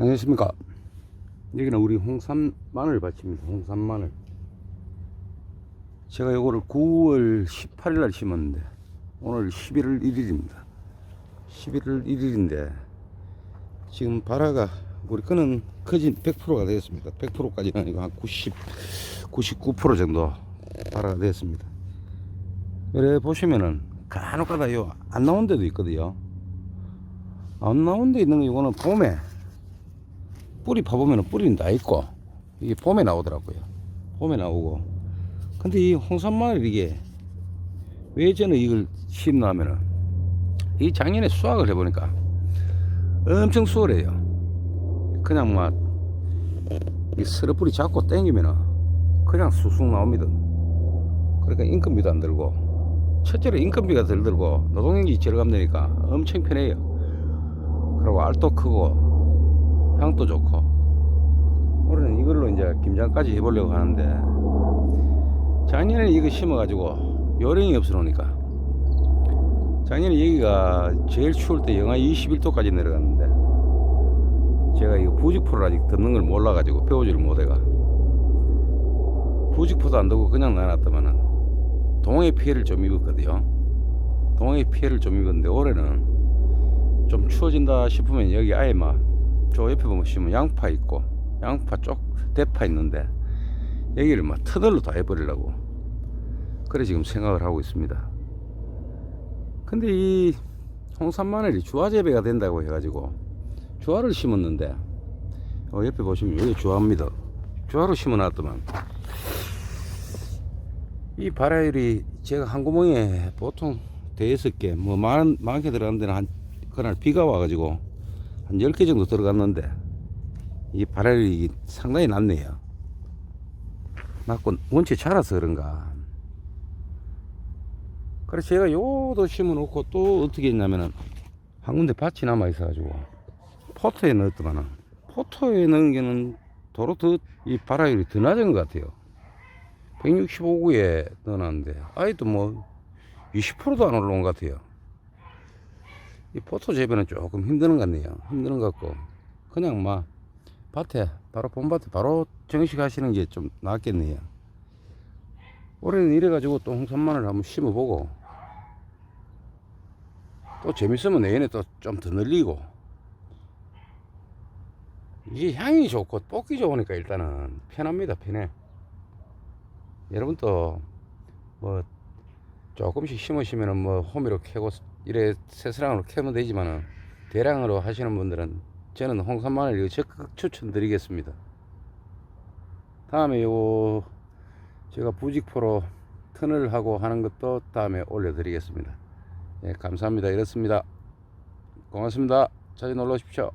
안녕하십니까. 여기는 우리 홍삼 마늘 밭입니다. 홍삼 마늘. 제가 요거를 9월 18일 날 심었는데, 오늘 11월 1일입니다. 11월 1일인데, 지금 바라가, 우리 끈은 커진 100%가 되었습니다. 100%까지는 아니고 한 90, 99% 정도 바라가 되었습니다. 그래 보시면은 간혹 가다 요안 나온 데도 있거든요. 안 나온 데 있는 거 이거는 봄에 뿌리 파보면 뿌리는 다 있고 이게 봄에 나오더라고요. 봄에 나오고 근데 이 홍삼마늘 이게 왜 저는 이걸 심나 하면은 이 작년에 수확을 해보니까 엄청 수월해요. 그냥 막이 스러뿌리 잡고 당기면은 그냥 쑥쑥 나옵니다. 그러니까 인건비도 안 들고 첫째로 인건비가 덜 들고 노동연기 절감되니까 엄청 편해요. 그리고 알도 크고 향도 좋고. 올해는 이걸로 이제 김장까지 해보려고 하는데 작년에 이거 심어가지고 요령이 없어 놓으니까. 작년에 여기가 제일 추울 때 영하 21도까지 내려갔는데 제가 이거 부직포를 아직 듣는 걸 몰라가지고 배우지를 못해가. 부직포도 안 듣고 그냥 놔놨더만은 동해 피해를 좀 입었거든요. 동해 피해를 좀 입었는데 올해는 좀 추워진다 싶으면 여기 아예 막 저 옆에 보시면 양파 있고 양파 쪽 대파 있는데 여기를 막 터널로 다 해버리려고. 그래 지금 생각을 하고 있습니다. 근데 이 홍삼 마늘이 주화 재배가 된다고 해가지고 주화를 심었는데 어, 옆에 보시면 여기 주화입니다. 주화로 심어놨더만. 이 바라일이 제가 한 구멍에 보통 대여섯 개, 뭐 많, 많게 들어간 데는 한, 그날 비가 와가지고 한 10개 정도 들어갔는데 이 바라일이 상당히 낮네요. 낮고 원체 자라서 그런가. 그래서 제가 요도 심어 놓고 또 어떻게 했냐면은 한 군데 밭이 남아 있어가지고 포토에 넣었더만은 포토에 넣은 게는 도로 더이 바라일이 더 낮은 것 같아요. 165구에 넣어놨는데 아이도 뭐 20%도 안 올라온 것 같아요 이 포토 재배는 조금 힘드는 것 같네요. 힘드는 것 같고. 그냥 막 밭에 바로 봄밭에 바로 정식하시는 게 좀 낫겠네요. 올해는 이래가지고 또 홍삼마늘 한번 심어보고 또 재밌으면 내년에 또 좀 더 늘리고. 이게 향이 좋고 뽑기 좋으니까 일단은 편합니다 편해. 여러분도 뭐 조금씩 심으시면은 뭐 호미로 캐고 이래 새스랑으로 캐면 되지만은 대량으로 하시는 분들은 저는 이거 적극 추천드리겠습니다. 다음에 요 제가 부직포로 턴을 하고 하는 것도 다음에 올려드리겠습니다. 예, 감사합니다. 이렇습니다. 고맙습니다. 자주 놀러 오십시오.